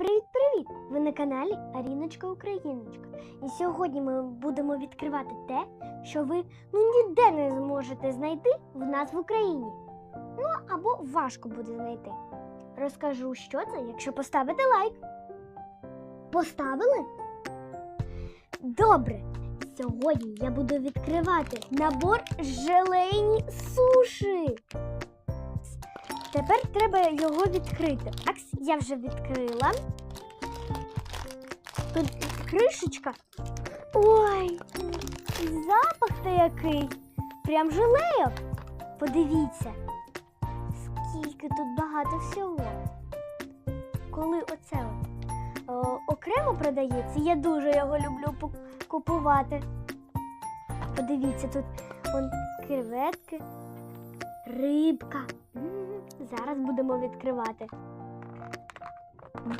привіт-привіт! Ви на каналі Аріночка Україночка. І сьогодні ми будемо відкривати те, що ви ну ніде не зможете знайти в нас в Україні. Ну або важко буде знайти. Розкажу, що це, якщо поставите лайк. Поставили? Добре. Сьогодні я буду відкривати набор желейні суші. Тепер треба його відкрити. Акс, я вже відкрила. Тут кришечка. Ой, запах то який. Прям желейок. Подивіться, скільки тут багато всього. Коли оце о, окремо продається, я дуже його люблю купувати. Подивіться, тут вон креветки, рибка. Зараз будемо відкривати.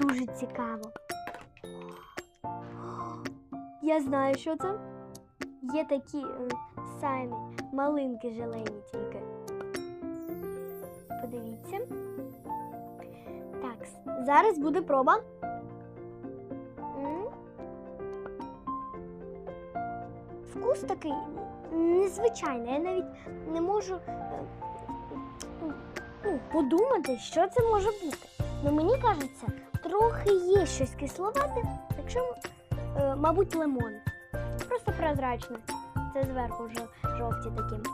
Дуже цікаво. Я знаю, що це. Є такі е, самі малинки желейні тільки. Подивіться. Так, зараз буде проба. Вкус такий незвичайний. Я навіть не можу е, ну, подумати, що це може бути. Ну мені кажеться, трохи є щось кисловате, якщо, е, мабуть, лимон. Просто прозрачне. Це зверху жо- жовті такі.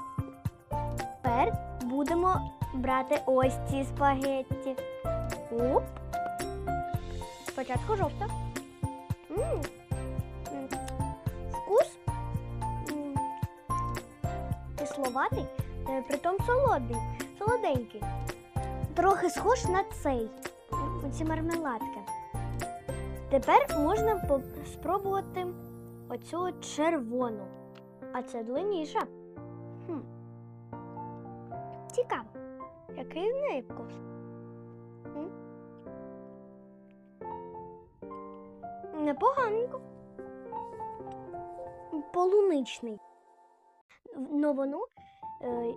Тепер будемо брати ось ці спагетті. Оп. Спочатку жовта. М. М. Вкус м, кисловатий, е, притом солодий, солоденький. Трохи схож на цей, м, ці мармеладки. Тепер можна спробувати оцю червону. А це длинніша. Хм. Цікаво. Який в неї вкус? Непоганенько. Полуничний. Но воно е,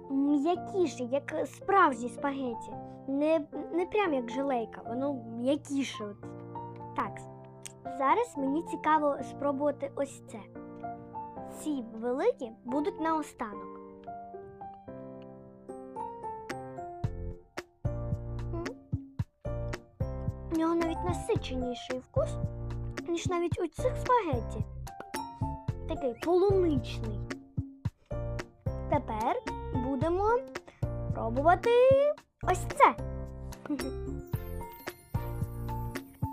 м'якіше, як справжні спагеті. Не, не прям як желейка, воно м'якіше. От. Так, зараз мені цікаво спробувати ось це. Ці великі будуть наостанок. У нього навіть насиченіший вкус, ніж навіть у цих спагетті. Такий полуничний. Тепер будемо пробувати ось це.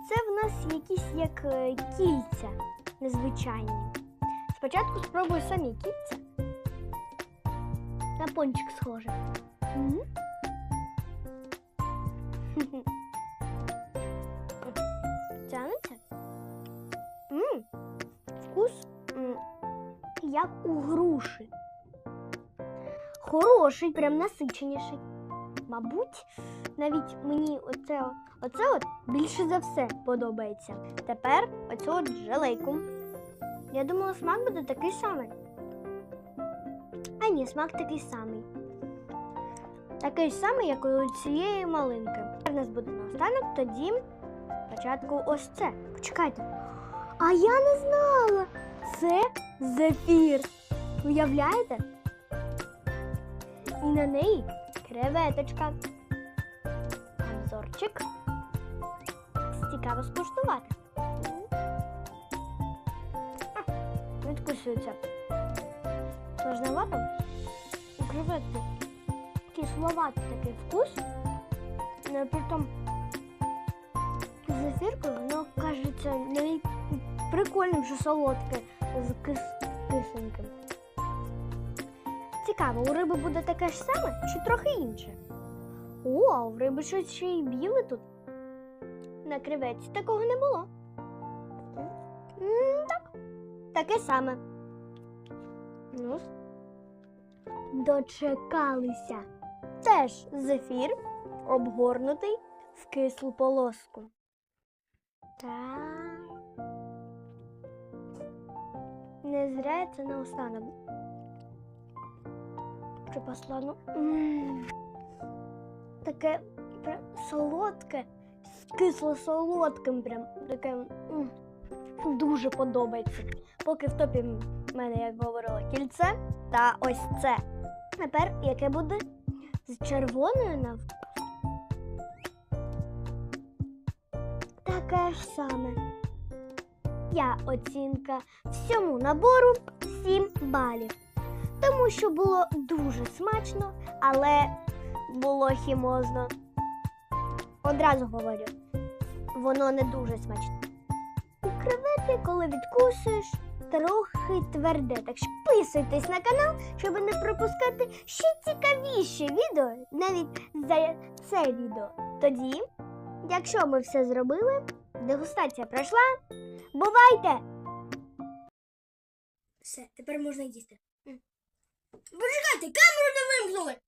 Це в нас якісь як е, кільця незвичайні. Спочатку спробую самі кільця. На пончик схоже. М. Тянеться? Вкус як у груші. Хороший, прям насиченіший. Мабуть, навіть мені оце, оце от більше за все подобається. Тепер оцю от желейку. Я думала, смак буде такий самий. А ні, смак такий самий. Такий самий, як у цієї малинки. У нас буде наостанок, тоді спочатку ось це. Почекайте. А я не знала. Це зефір. Уявляєте? І на неї креветочка. Обзорчик. Цікаво скуштувати. Відкусується. Сложновато. У креветки кисловатий такий вкус. Но притом зефіркою воно кажеться навіть прикольним, що солодке з кис кисленьким. Цікаво, у риби буде таке ж саме чи трохи інше? О, а у риби щось ще й біле тут. На креветці такого не було. М, Так, таке саме. Ну, дочекалися. Теж зефір обгорнутий в кислу полоску. Так. Не зря я це наостанок. Припасла, ну. Таке пра- солодке, з кисло-солодким, прям таким м, дуже подобається. Поки в топі в мене, як говорила, кільце та ось це. Тепер яке буде з червоною на? Таке ж саме. Я оцінка всьому набору 7 балів. Тому що було дуже смачно, але було хімозно. Одразу говорю, воно не дуже смачне. Кревети, коли відкусуєш, трохи тверде. Так що підписуйтесь на канал, щоб не пропускати ще цікавіші відео, навіть за це відео. Тоді, якщо ми все зробили, дегустація пройшла. Бувайте! Все, тепер можна їсти. Почекайте, камеру не вимкнули!